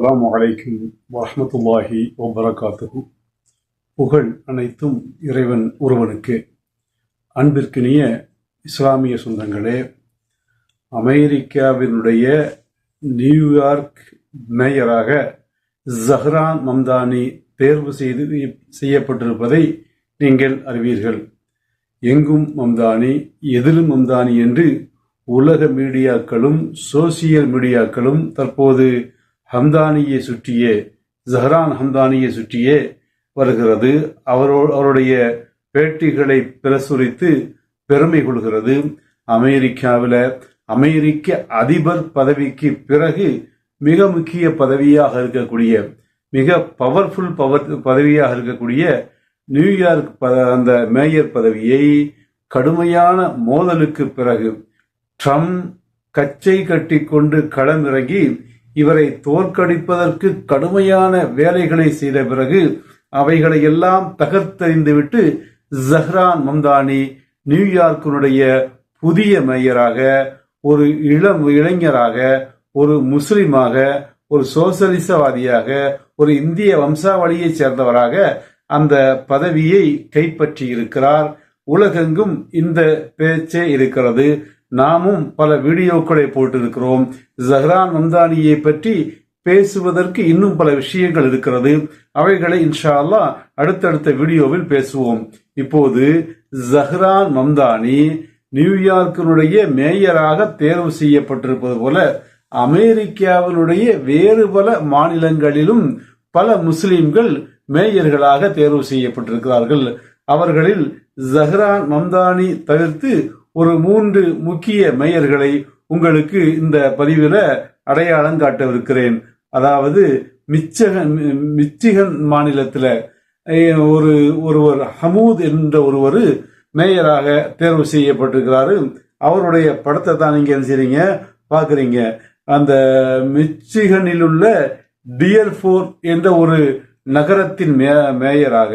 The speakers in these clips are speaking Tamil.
அலாம் வலைக்கும் வரமத்துல்லாஹி வபரகாத்துஹு. புகழ் அனைத்தும் இறைவன் ஒருவனுக்கு. அன்பிற்கினிய இஸ்லாமிய சொந்தங்களே அமெரிக்காவினுடைய நியூயார்க் மேயராக ஜஹ்ரான் மம்தானி தேர்வு செய்து செய்யப்பட்டிருப்பதை நீங்கள் அறிவீர்கள். எங்கும் மம்தானி எதிலும் மம்தானி என்று உலக மீடியாக்களும் சோசியல் மீடியாக்களும் தற்போது ஹம்தானியை சுற்றியே ஜஹரான் ஹம்தானியை சுற்றியே வருகிறது. அவரோ அவருடைய பேட்டிகளை பிரசுரித்து பெருமை கொள்கிறது. அமெரிக்காவில் அமெரிக்க அதிபர் பதவிக்கு பிறகு மிக முக்கிய பதவியாக இருக்கக்கூடிய மிக பவர்ஃபுல் பவர் பதவியாக இருக்கக்கூடிய நியூயார்க் ப அந்த மேயர் பதவியை கடுமையான மோதலுக்கு பிறகு ட்ரம்ப் கச்சை கட்டி கொண்டு களமிறங்கி இவரை தோற்கடிப்பதற்கு கடுமையான வேலைகளை செய்த பிறகு அவைகளை எல்லாம் தகர்த்தறிந்துவிட்டு ஜஹ்ரான் மம்தானி நியூயார்க்கினுடைய புதிய மேயராக ஒரு இளம் இளைஞராக ஒரு முஸ்லிமாக ஒரு சோசலிசவாதியாக ஒரு இந்திய வம்சாவளியைச் சேர்ந்தவராக அந்த பதவியை கைப்பற்றி இருக்கிறார் உலகெங்கும் இந்த பேச்சே இருக்கிறது. நாமும் பல வீடியோக்களை போட்டிருக்கிறோம். ஜஹ்ரான் மம்தானியை பற்றி பேசுவதற்கு இன்னும் பல விஷயங்கள் இருக்கிறது. அவைகளை இன்ஷா அல்லா அடுத்தடுத்த வீடியோவில் பேசுவோம். இப்போது ஜஹ்ரான் மம்தானி நியூயார்க்கினுடைய மேயராக தேர்வு செய்யப்பட்டிருப்பது போல அமெரிக்காவினுடைய வேறு பல மாநிலங்களிலும் பல முஸ்லிம்கள் மேயர்களாக தேர்வு செய்யப்பட்டிருக்கிறார்கள். அவர்களில் ஜஹ்ரான் மம்தானி தவிர்த்து ஒரு மூன்று முக்கிய மேயர்களை உங்களுக்கு இந்த பதிவில் அடையாளம் காட்டவிருக்கிறேன். அதாவது மிச்சகன் மிச்சிகன் மாநிலத்தில் ஒரு ஒருவர் ஹமூத் என்ற ஒருவர் மேயராக தேர்வு செய்யப்பட்டிருக்கிறாரு. அவருடைய படத்தை தான் நீங்கள் என்ன செய்றீங்க? பார்க்குறீங்க அந்த மிச்சிகனில் உள்ள டியர்ஃபோர் என்ற ஒரு நகரத்தின் மே மேயராக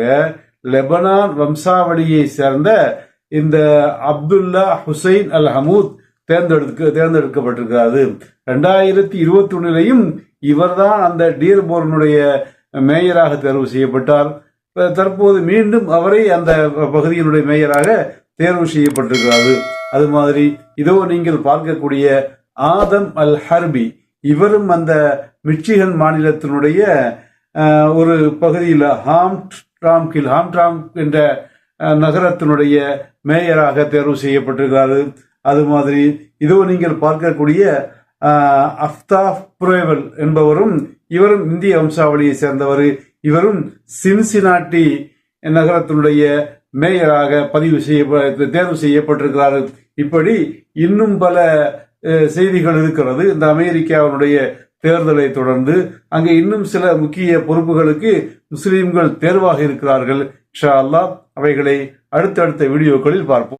லெபனான் வம்சாவளியை சேர்ந்த இந்த அப்துல்லா ஹுசைன் அல் ஹமூத் தேர்ந்தெடுக்க தேர்ந்தெடுக்கப்பட்டிருக்கிறாரு. ரெண்டாயிரத்தி இருபத்தி ஒன்னுலையும் இவர்தான் அந்த டீர்போர்னுடைய மேயராக தேர்வு செய்யப்பட்டார். தற்போது மீண்டும் அவரை அந்த பகுதியினுடைய மேயராக தேர்வு செய்யப்பட்டிருக்கிறாரு. அது மாதிரி இதோ நீங்கள் பார்க்கக்கூடிய ஆதம் அல் ஹர்பி இவரும் அந்த மிச்சிகன் மாநிலத்தினுடைய ஒரு பகுதியில் ஹாம் ட்ராம்கில் ஹாம் ட்ராம் என்ற நகரத்தினுடைய மேயராக தேர்வு செய்யப்பட்டிருக்கிறாரு. அது மாதிரி இதோ நீங்கள் பார்க்கக்கூடிய அஃப்தாப் புரேவல் என்பவரும் இவரும் இந்திய வம்சாவளியை சேர்ந்தவர். இவரும் சின்சினாட்டி நகரத்தினுடைய மேயராக பதிவு செய்ய தேர்வு செய்யப்பட்டிருக்கிறார். இப்படி இன்னும் பல செய்திகள் இருக்கிறது. இந்த அமெரிக்காவினுடைய தேர்தலை தொடர்ந்து அங்கே இன்னும் சில முக்கிய பொறுப்புகளுக்கு முஸ்லீம்கள் தேர்வாக இருக்கிறார்கள். ஷா அல்லாஹ் அவைகளை அடுத்தடுத்த வீடியோக்களில் பார்ப்போம்.